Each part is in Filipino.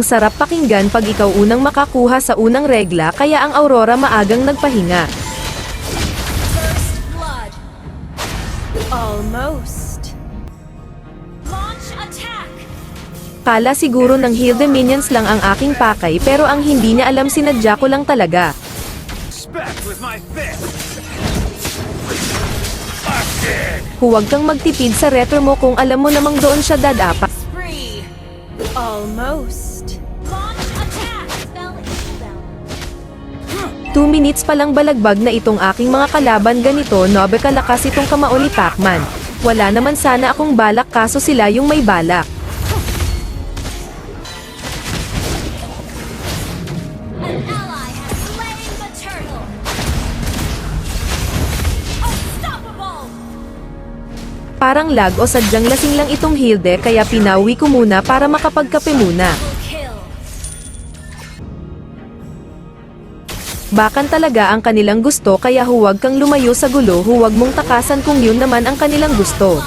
Ang sarap pakinggan pag ikaw unang makakuha sa unang regla kaya ang Aurora maagang nagpahinga. Almost. Launch attack. Kala siguro ng Hilde Minions lang ang aking pakay pero ang hindi niya alam sinadya ko lang talaga. Huwag kang magtipid sa retro mo kung alam mo namang doon siya dadapa. Almost. 2 minutes pa lang balagbag na itong aking mga kalaban ganito nobe kalakas itong kamao ni Pacman. Wala naman sana akong balak kaso sila yung may balak. Parang lag o sadyang lasing lang itong Hilde kaya pinawi ko muna para makapagkape muna. Bakan talaga ang kanilang gusto kaya huwag kang lumayo sa gulo huwag mong takasan kung yun naman ang kanilang gusto.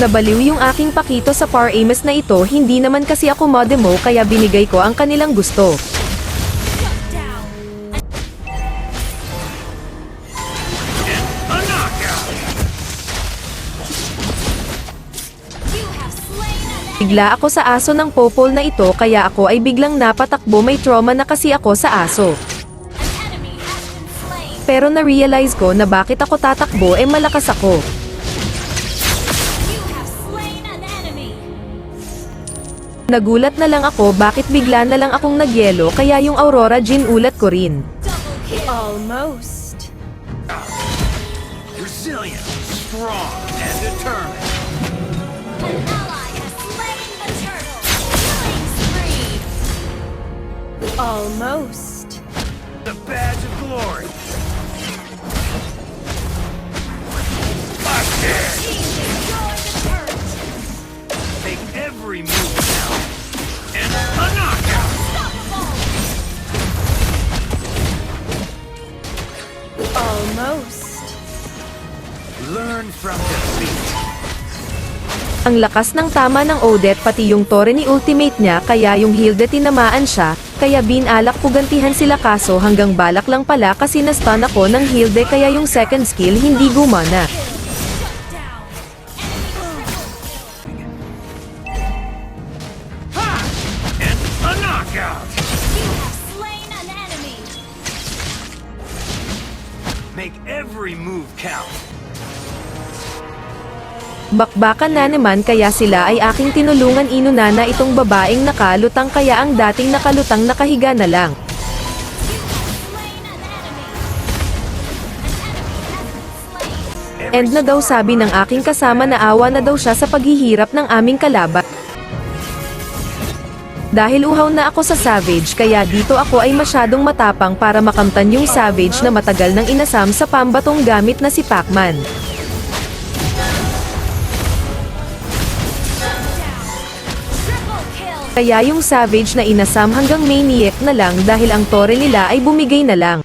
Nabaliw yung aking pakito sa Par Amos na ito hindi naman kasi ako modemo kaya binigay ko ang kanilang gusto. Bigla ako sa aso ng popol na ito kaya ako ay biglang napatakbo may trauma na kasi ako sa aso. Pero na-realize ko na bakit ako tatakbo eh malakas ako. Nagulat na lang ako bakit bigla na lang akong nagyelo kaya yung Aurora Jin ulat ko rin. Almost. Resilient, strong, and determined. Almost. The badge of glory. Make every move count. And a knockout! Unstoppable. Almost. Learn from defeat. Ang lakas ng tama ng Odette pati yung tore ni ultimate niya kaya yung Hilde tinamaan siya, kaya binalak ko gantihan sila kaso hanggang balak lang pala kasi na-stun ako ng Hilde kaya yung second skill hindi gumana. Make every move count. Bakbakan na naman kaya sila ay aking tinulungan inunana itong babaeng nakalutang kaya ang dating nakalutang nakahiga na lang. End na daw sabi ng aking kasama na awa na daw siya sa paghihirap ng aming kalaban. Dahil uhaw na ako sa Savage kaya dito ako ay masyadong matapang para makamtan yung Savage na matagal nang inasam sa pambatong gamit na si Pacman. Kaya yung Savage na inasam hanggang maniac na lang dahil ang tore nila ay bumigay na lang.